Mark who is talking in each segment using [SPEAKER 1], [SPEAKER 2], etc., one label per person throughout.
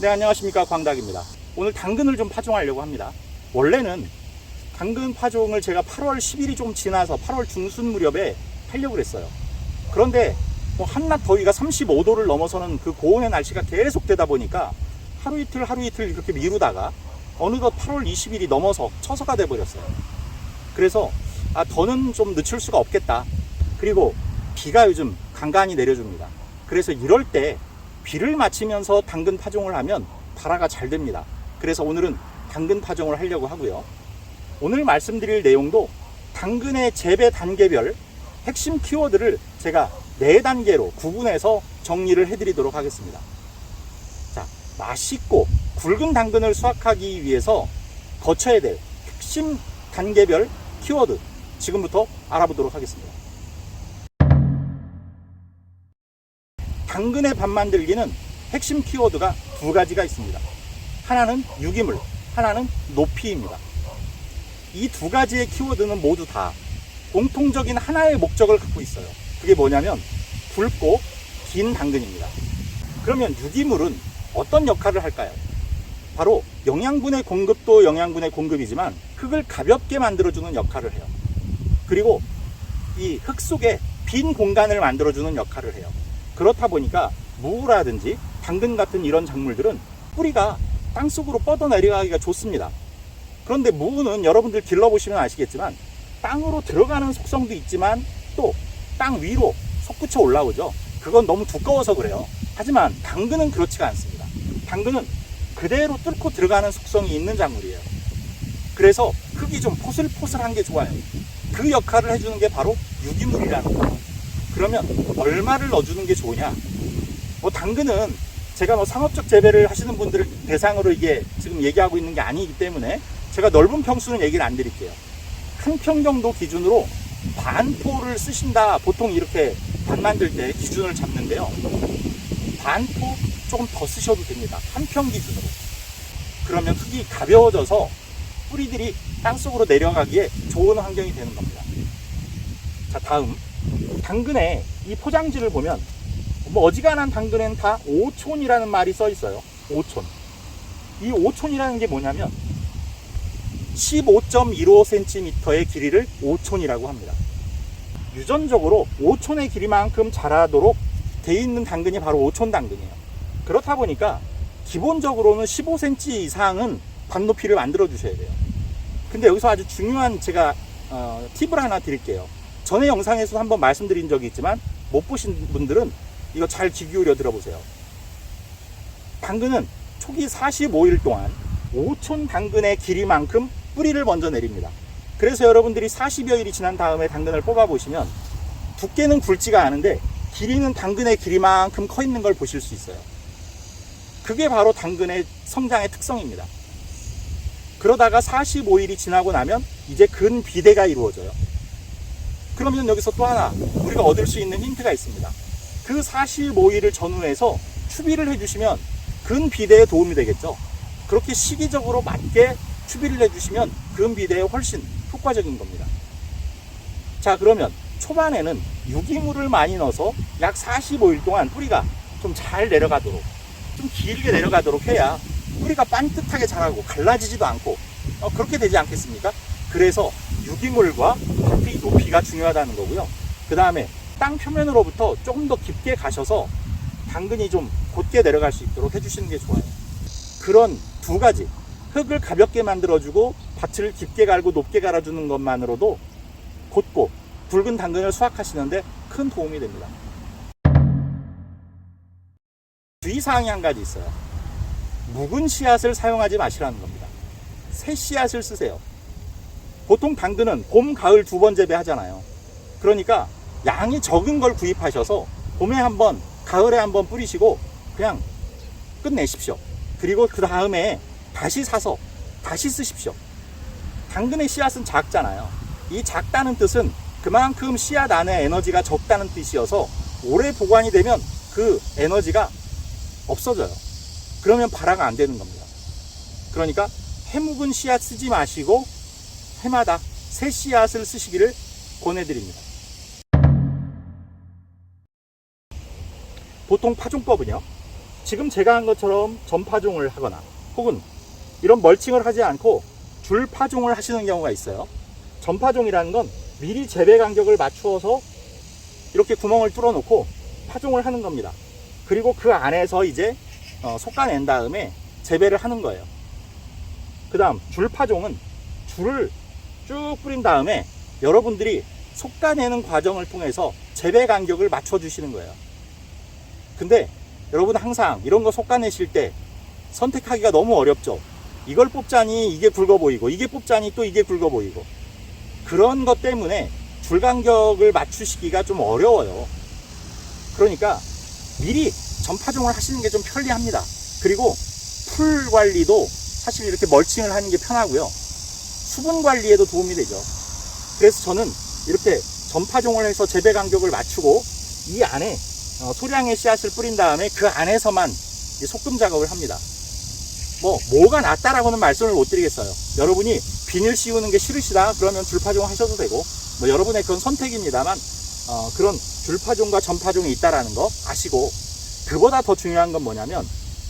[SPEAKER 1] 네, 안녕하십니까. 광닭입니다. 오늘 당근을 좀 파종하려고 합니다. 원래는 당근 파종을 제가 8월 10일이 좀 지나서 8월 중순 무렵에 하려고 그랬어요. 그런데 뭐 한낮 더위가 35도를 넘어서는 그 고온의 날씨가 계속 되다 보니까 하루 이틀 하루 이틀 이렇게 미루다가 어느덧 8월 20일이 넘어서 처서가 돼 버렸어요. 그래서 아 더는 좀 늦출 수가 없겠다. 그리고 비가 요즘 간간히 내려줍니다. 그래서 이럴 때 비를 맞추면서 당근 파종을 하면 발화가 잘 됩니다. 그래서 오늘은 당근 파종을 하려고 하고요. 오늘 말씀드릴 내용도 당근의 재배 단계별 핵심 키워드를 제가 네 단계로 구분해서 정리를 해드리도록 하겠습니다. 자, 맛있고 굵은 당근을 수확하기 위해서 거쳐야 될 핵심 단계별 키워드 지금부터 알아보도록 하겠습니다. 당근의 밥 만들기는 핵심 키워드가 두 가지가 있습니다. 하나는 유기물, 하나는 높이입니다. 이 두 가지의 키워드는 모두 다 공통적인 하나의 목적을 갖고 있어요. 그게 뭐냐면 굵고 긴 당근입니다. 그러면 유기물은 어떤 역할을 할까요? 바로 영양분의 공급도 영양분의 공급이지만 흙을 가볍게 만들어주는 역할을 해요. 그리고 이 흙 속에 빈 공간을 만들어주는 역할을 해요. 그렇다 보니까 무라든지 당근 같은 이런 작물들은 뿌리가 땅속으로 뻗어 내려가기가 좋습니다. 그런데 무는 여러분들 길러보시면 아시겠지만 땅으로 들어가는 속성도 있지만 또 땅 위로 솟구쳐 올라오죠. 그건 너무 두꺼워서 그래요. 하지만 당근은 그렇지가 않습니다. 당근은 그대로 뚫고 들어가는 속성이 있는 작물이에요. 그래서 흙이 좀 포슬포슬한 게 좋아요. 그 역할을 해주는 게 바로 유기물이라는 거예요. 그러면 얼마를 넣어주는 게 좋으냐? 뭐 당근은 제가 뭐 상업적 재배를 하시는 분들을 대상으로 이게 지금 얘기하고 있는 게 아니기 때문에 제가 넓은 평수는 얘기를 안 드릴게요. 한 평 정도 기준으로 반포를 쓰신다. 보통 이렇게 반 만들 때 기준을 잡는데요. 반포 조금 더 쓰셔도 됩니다. 한 평 기준으로. 그러면 흙이 가벼워져서 뿌리들이 땅속으로 내려가기에 좋은 환경이 되는 겁니다. 자, 다음. 당근의 이 포장지를 보면 뭐 어지간한 당근엔 다 5촌이라는 말이 써 있어요. 5촌. 이 5촌이라는 게 뭐냐면 15.15cm의 길이를 5촌이라고 합니다. 유전적으로 5촌의 길이만큼 자라도록 돼 있는 당근이 바로 5촌 당근이에요. 그렇다 보니까 기본적으로는 15cm 이상은 밭높이를 만들어 주셔야 돼요. 근데 여기서 아주 중요한 제가 어, 팁을 하나 드릴게요. 전에 영상에서 한번 말씀드린 적이 있지만 못 보신 분들은 이거 잘 귀 기울여 들어보세요. 당근은 초기 45일 동안 5촌 당근의 길이만큼 뿌리를 먼저 내립니다. 그래서 여러분들이 40여일이 지난 다음에 당근을 뽑아 보시면 두께는 굵지가 않은데 길이는 당근의 길이만큼 커 있는 걸 보실 수 있어요. 그게 바로 당근의 성장의 특성입니다. 그러다가 45일이 지나고 나면 이제 근비대가 이루어져요. 그러면 여기서 또 하나 우리가 얻을 수 있는 힌트가 있습니다. 그 45일을 전후해서 추비를 해주시면 근비대에 도움이 되겠죠. 그렇게 시기적으로 맞게 추비를 해주시면 근비대에 훨씬 효과적인 겁니다. 자 그러면 초반에는 유기물을 많이 넣어서 약 45일 동안 뿌리가 좀 잘 내려가도록 좀 길게 내려가도록 해야 뿌리가 반듯하게 자라고 갈라지지도 않고 어, 그렇게 되지 않겠습니까? 그래서 유기물과 높이가 중요하다는 거고요. 그 다음에 땅 표면으로부터 조금 더 깊게 가셔서 당근이 좀 곧게 내려갈 수 있도록 해주시는 게 좋아요. 그런 두 가지 흙을 가볍게 만들어주고 밭을 깊게 갈고 높게 갈아주는 것만으로도 곧고 굵은 당근을 수확하시는데 큰 도움이 됩니다. 주의사항이 한 가지 있어요. 묵은 씨앗을 사용하지 마시라는 겁니다. 새 씨앗을 쓰세요. 보통 당근은 봄, 가을 두 번 재배하잖아요. 그러니까 양이 적은 걸 구입하셔서 봄에 한 번, 가을에 한 번 뿌리시고 그냥 끝내십시오. 그리고 그 다음에 다시 사서 다시 쓰십시오. 당근의 씨앗은 작잖아요. 이 작다는 뜻은 그만큼 씨앗 안에 에너지가 적다는 뜻이어서 오래 보관이 되면 그 에너지가 없어져요. 그러면 발화가 안 되는 겁니다. 그러니까 해묵은 씨앗 쓰지 마시고 해마다 새 씨앗을 쓰시기를 권해드립니다. 보통 파종법은요. 지금 제가 한 것처럼 전파종을 하거나 혹은 이런 멀칭을 하지 않고 줄 파종을 하시는 경우가 있어요. 전파종이라는 건 미리 재배 간격을 맞추어서 이렇게 구멍을 뚫어 놓고 파종을 하는 겁니다. 그리고 그 안에서 이제 어, 솎아낸 다음에 재배를 하는 거예요. 그 다음 줄 파종은 줄을 쭉 뿌린 다음에 여러분들이 솎아내는 과정을 통해서 재배 간격을 맞춰 주시는 거예요. 근데 여러분 항상 이런 거 솎아내실 때 선택하기가 너무 어렵죠. 이걸 뽑자니 이게 굵어 보이고 이게 뽑자니 또 이게 굵어 보이고 그런 것 때문에 줄 간격을 맞추시기가 좀 어려워요. 그러니까 미리 전파종을 하시는 게 좀 편리합니다. 그리고 풀 관리도 사실 이렇게 멀칭을 하는 게 편하고요. 수분 관리에도 도움이 되죠. 그래서 저는 이렇게 전파종을 해서 재배 간격을 맞추고 이 안에 어, 소량의 씨앗을 뿌린 다음에 그 안에서만 이 소금 작업을 합니다. 뭐 뭐가 낫다라고는 말씀을 못 드리겠어요. 여러분이 비닐 씌우는 게 싫으시다 그러면 줄파종 하셔도 되고 뭐 여러분의 그건 선택입니다만 어, 그런 줄파종과 전파종이 있다라는 거 아시고 그보다 더 중요한 건 뭐냐면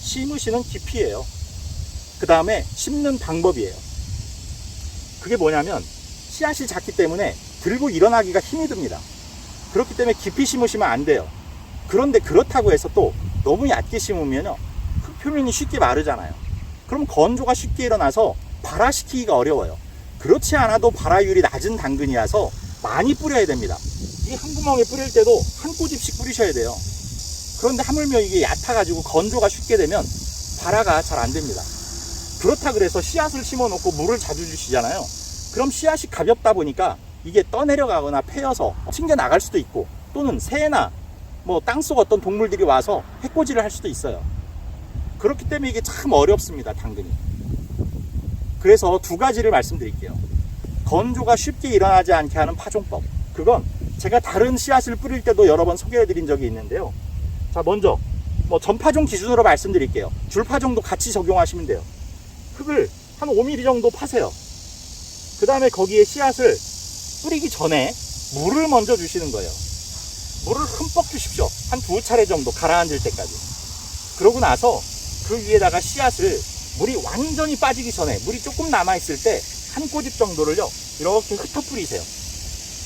[SPEAKER 1] 심으시는 깊이예요. 그 다음에 심는 방법이에요. 그게 뭐냐면 씨앗이 작기 때문에 들고 일어나기가 힘이 듭니다. 그렇기 때문에 깊이 심으시면 안 돼요. 그런데 그렇다고 해서 또 너무 얕게 심으면요. 흙 표면이 쉽게 마르잖아요. 그럼 건조가 쉽게 일어나서 발화시키기가 어려워요. 그렇지 않아도 발화율이 낮은 당근이라서 많이 뿌려야 됩니다. 이 한 구멍에 뿌릴 때도 한 꼬집씩 뿌리셔야 돼요. 그런데 하물며 이게 얕아가지고 건조가 쉽게 되면 발화가 잘 안 됩니다. 그렇다 그래서 씨앗을 심어 놓고 물을 자주 주시잖아요. 그럼 씨앗이 가볍다 보니까 이게 떠내려가거나 패여서 튕겨 나갈 수도 있고 또는 새나 뭐 땅속 어떤 동물들이 와서 해코지를 할 수도 있어요. 그렇기 때문에 이게 참 어렵습니다, 당근이. 그래서 두 가지를 말씀드릴게요. 건조가 쉽게 일어나지 않게 하는 파종법. 그건 제가 다른 씨앗을 뿌릴 때도 여러 번 소개해 드린 적이 있는데요. 자, 먼저 뭐 전파종 기준으로 말씀드릴게요. 줄파종도 같이 적용하시면 돼요. 흙을 한 5mm 정도 파세요. 그 다음에 거기에 씨앗을 뿌리기 전에 물을 먼저 주시는 거예요. 물을 흠뻑 주십시오. 한 두 차례 정도 가라앉을 때까지. 그러고 나서 그 위에다가 씨앗을 물이 완전히 빠지기 전에 물이 조금 남아있을 때 한 꼬집 정도를요, 이렇게 흩어 뿌리세요.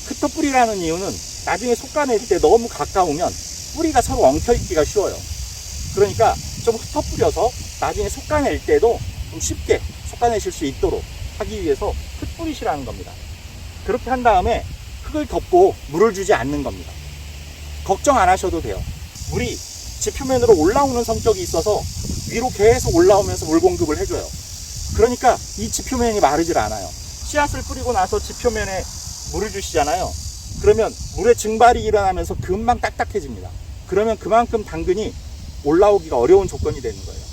[SPEAKER 1] 흩어 뿌리라는 이유는 나중에 솎아낼 때 너무 가까우면 뿌리가 서로 엉켜있기가 쉬워요. 그러니까 좀 흩어 뿌려서 나중에 솎아낼 때도 좀 쉽게 솎아내실 수 있도록 하기 위해서 흙 뿌리시라는 겁니다. 그렇게 한 다음에 흙을 덮고 물을 주지 않는 겁니다. 걱정 안 하셔도 돼요. 물이 지표면으로 올라오는 성격이 있어서 위로 계속 올라오면서 물 공급을 해줘요. 그러니까 이 지표면이 마르질 않아요. 씨앗을 뿌리고 나서 지표면에 물을 주시잖아요. 그러면 물의 증발이 일어나면서 금방 딱딱해집니다. 그러면 그만큼 당근이 올라오기가 어려운 조건이 되는 거예요.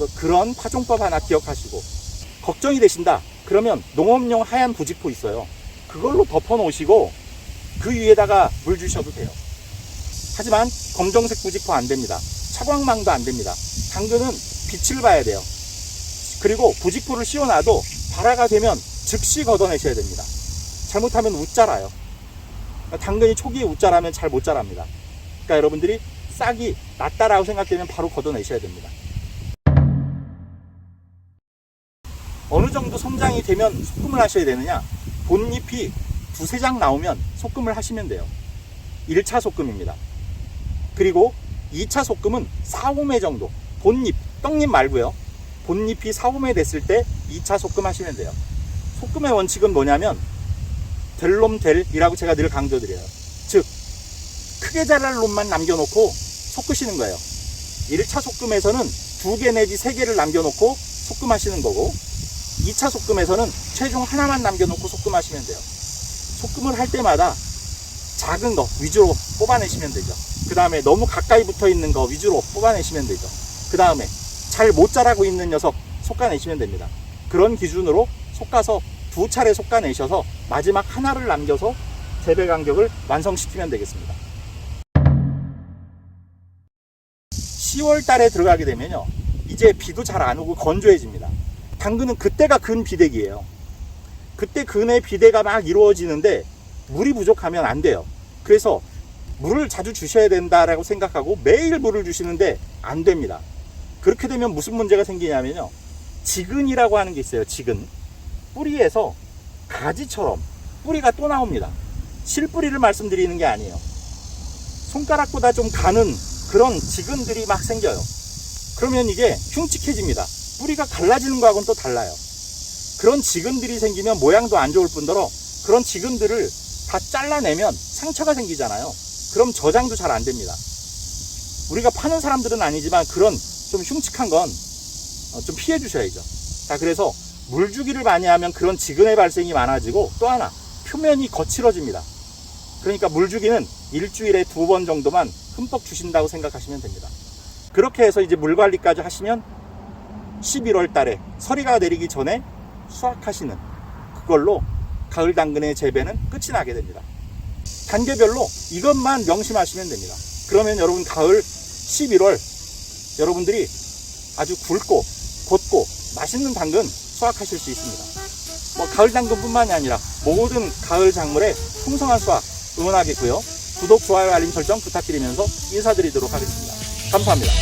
[SPEAKER 1] 그래서 그런 파종법 하나 기억하시고 걱정이 되신다. 그러면 농업용 하얀 부직포 있어요. 그걸로 덮어 놓으시고 그 위에다가 물 주셔도 돼요. 하지만 검정색 부직포 안 됩니다. 차광망도 안 됩니다. 당근은 빛을 봐야 돼요. 그리고 부직포를 씌워놔도 발화가 되면 즉시 걷어내셔야 됩니다. 잘못하면 웃자라요. 당근이 초기에 웃자라면 잘 못 자랍니다. 그러니까 여러분들이 싹이 낮다라고 생각되면 바로 걷어내셔야 됩니다. 어느 정도 성장이 되면 소금을 하셔야 되느냐? 본잎이 두세 장 나오면 소금을 하시면 돼요. 1차 소금입니다. 그리고 2차 소금은 4, 5매 정도. 본잎, 떡잎 말고요. 본잎이 4, 5매 됐을 때 2차 소금 하시면 돼요. 소금의 원칙은 뭐냐면 될놈 될이라고 제가 늘 강조드려요. 즉 크게 자랄 놈만 남겨놓고 섞으시는 거예요. 1차 소금에서는 두 개 내지 세 개를 남겨놓고 소금하시는 거고 2차 소금에서는 최종 하나만 남겨놓고 소금하시면 돼요. 소금을 할 때마다 작은 거 위주로 뽑아내시면 되죠. 그 다음에 너무 가까이 붙어 있는 거 위주로 뽑아내시면 되죠. 그 다음에 잘 못 자라고 있는 녀석 솎아내시면 됩니다. 그런 기준으로 솎아서 두 차례 솎아내셔서 마지막 하나를 남겨서 재배 간격을 완성시키면 되겠습니다. 10월 달에 들어가게 되면요. 이제 비도 잘 안 오고 건조해집니다. 당근은 그때가 근 비대기예요. 그때 근의 비대가 막 이루어지는데 물이 부족하면 안 돼요. 그래서 물을 자주 주셔야 된다라고 생각하고 매일 물을 주시는데 안 됩니다. 그렇게 되면 무슨 문제가 생기냐면요. 지근이라고 하는 게 있어요. 지근. 뿌리에서 가지처럼 뿌리가 또 나옵니다. 실뿌리를 말씀드리는 게 아니에요. 손가락보다 좀 가는 그런 지근들이 막 생겨요. 그러면 이게 흉측해집니다. 뿌리가 갈라지는 거하고는 또 달라요. 그런 지근들이 생기면 모양도 안 좋을 뿐더러 그런 지근들을 다 잘라내면 상처가 생기잖아요. 그럼 저장도 잘 안 됩니다. 우리가 파는 사람들은 아니지만 그런 좀 흉측한 건 좀 피해 주셔야죠. 자, 그래서 물주기를 많이 하면 그런 지근의 발생이 많아지고 또 하나 표면이 거칠어집니다. 그러니까 물주기는 일주일에 두 번 정도만 흠뻑 주신다고 생각하시면 됩니다. 그렇게 해서 이제 물 관리까지 하시면 11월 달에 서리가 내리기 전에 수확하시는 그걸로 가을 당근의 재배는 끝이 나게 됩니다. 단계별로 이것만 명심하시면 됩니다. 그러면 여러분 가을 11월 여러분들이 아주 굵고 곧고 맛있는 당근 수확하실 수 있습니다. 뭐 가을 당근뿐만이 아니라 모든 가을 작물의 풍성한 수확 응원하겠고요. 구독, 좋아요, 알림 설정 부탁드리면서 인사드리도록 하겠습니다. 감사합니다.